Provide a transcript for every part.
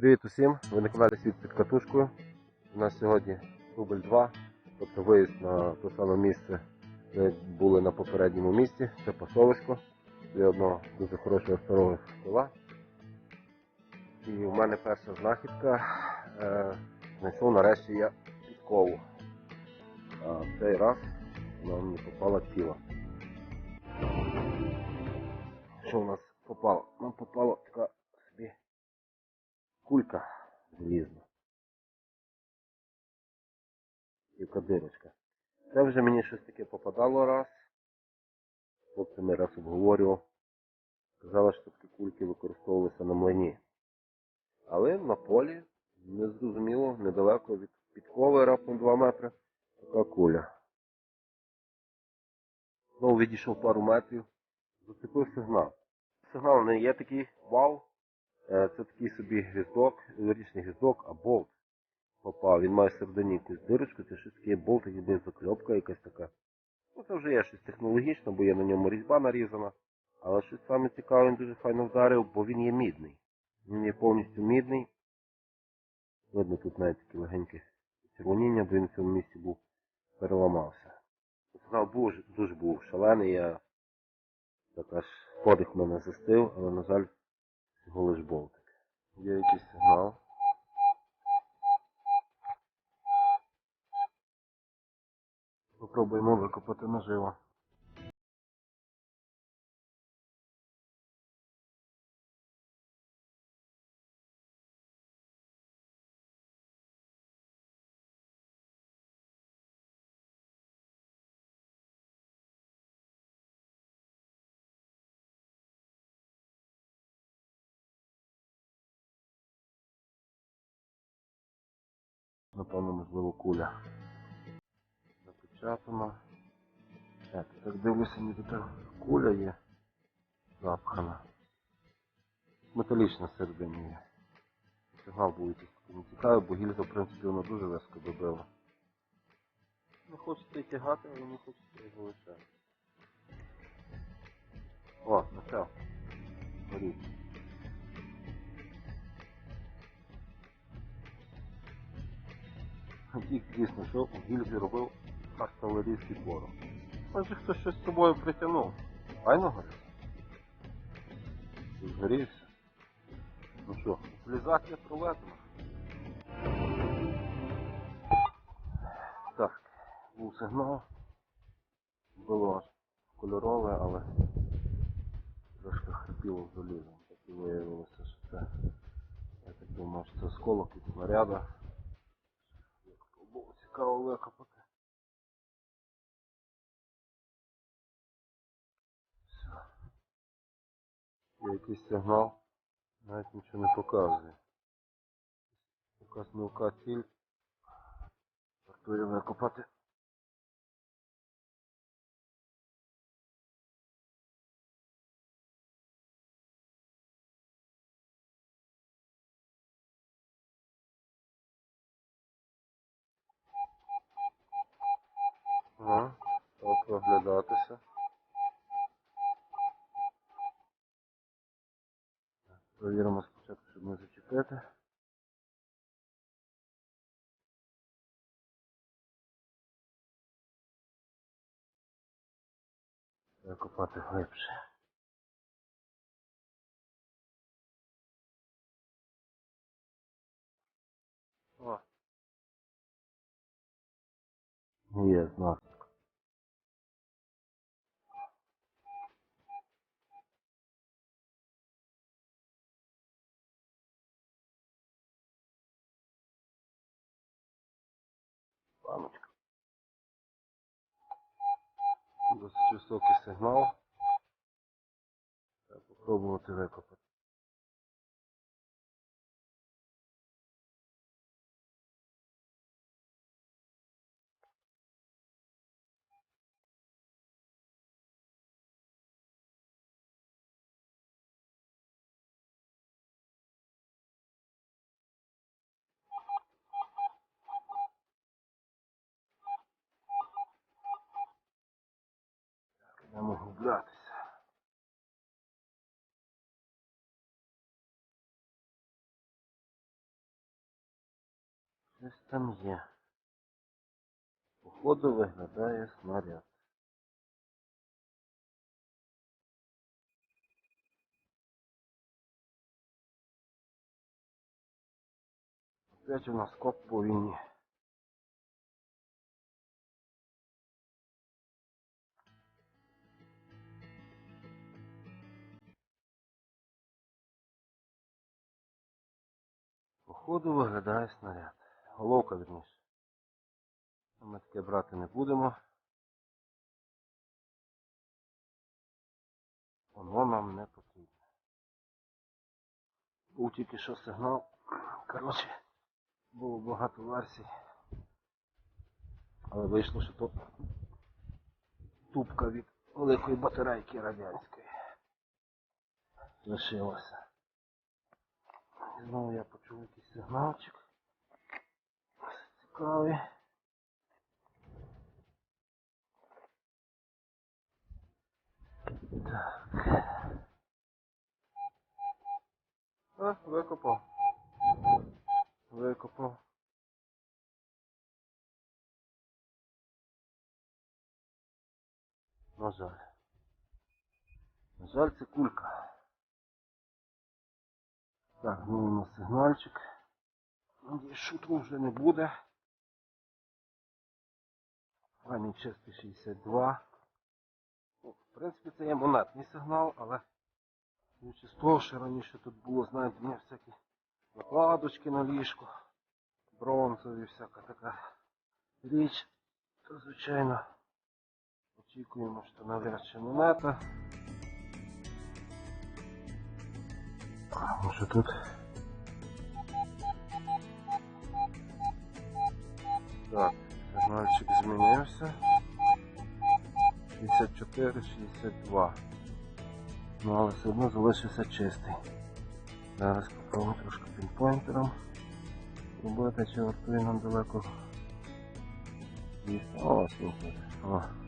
Привіт усім! Ви на каналі Світ під катушкою. У нас сьогодні дубль 2, тобто виїзд на те саме місце, де були на попередньому місці. Це пасовисько для одного дуже хорошого старого села. І у мене перша знахідка. Е, знайшов нарешті я підкову. А в цей раз вона мені попала ціла. Що в нас попало? Нам попала така кулька залізна. І дирочка. Це вже мені щось таке попадало раз. Хлопцями раз обговорював. Казали, що такі кульки використовувалися на млині. Але на полі, незрозуміло, недалеко від підкови, раптом 2 метри, така куля. Знову відійшов пару метрів, зацепив сигнал. Сигнал не є такий вау. Е, Це такий собі гвіздок, річний гвіздок, а болт попав. Він має всередині якусь дирочку, це щось таке болт, ніби закльопка якась така. Ну це вже є щось технологічне, бо є на ньому різьба нарізана. Але щось саме цікаве, він дуже файно вдарив, бо він є мідний. Він є повністю мідний. Видно тут навіть таке легеньке червоніння, бо він в цьому місці був переламався. Сигнал був, дуже був шалений, я так аж подих мене застив, але на жаль всього лиш болтик. Є якийсь сигнал. Попробуємо викопати наживо. Напевно, можливо, куля. Запечатано. Так, так дивлюся, ніби там куля є запхана. Металічна всередині є. Сигнал був якийсь такий нецікавий, бо гільза, в принципі, вона дуже легко добила. Не хочеться її тягати, але не хочеться його лишати. О, почав. Горіть. Тільки дійсно, що у гільзі робив артилерійський порох. Може хтось щось з собою притягнув. Файно горить? Згорівся. Ну що, утилізація проведена. Так, був сигнал. Було кольорове, але трошки хрипіло залізом. Так і виявилося, що це. Я так думав, що це осколок від снаряда. Було цікаво викопати. Все. Є якийсь сигнал, навіть нічого не показує. Якась мілка ціль. Вартує викопати. Ага, так виглядатися. Так, Провіримо спочатку, щоб не зачепити. Копати глибше. Знак. Паночка. Досить високий сигнал. Треба попробувати викопати. Щось там є. Походу виглядає снаряд. Опять у нас коп по війні. Походу виглядає снаряд. Головка верніше. Ми таке брати не будемо. Воно нам не потрібно. Був тільки що сигнал. Коротше, було багато версій. Але вийшло, що то тупка від великої батарейки радянської. Лишилася. Знову я почув якийсь сигналчик. Цікавий. Так. А, викопав. Викопав. На жаль. На жаль, це кулька. Так, на сигнальчик. Надіюсь, шутру вже не буде. Ранній чистий 62. Ну, в принципі, це є монетний сигнал, але з того, що раніше тут було, знаєте, не всякі накладочки на ліжко, бронзові, всяка така річ, то звичайно очікуємо, що навряд чи монета. Може тут так, сигнальчик змінився. 64, 62. Ну, але все одно залишився чистий. Зараз попробуємо трошки пінпойнтером робити, чи вартує нам далеко. О, слухайте.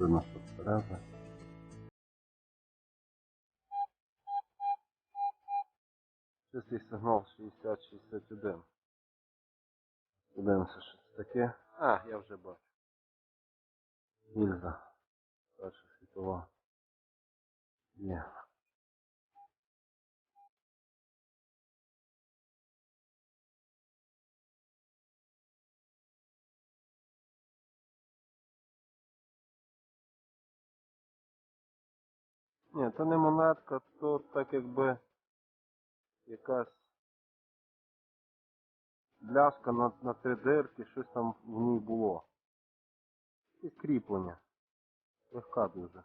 Це наша Тереза. Чистий сигнал 60-61. Подивимося, що це таке. А, я вже бачу. Гільза. Перша світова. Є. Ні, це не монетка, то так якби якась бляшка на на три дирки, щось там в ній було. І кріплення. Легка дуже.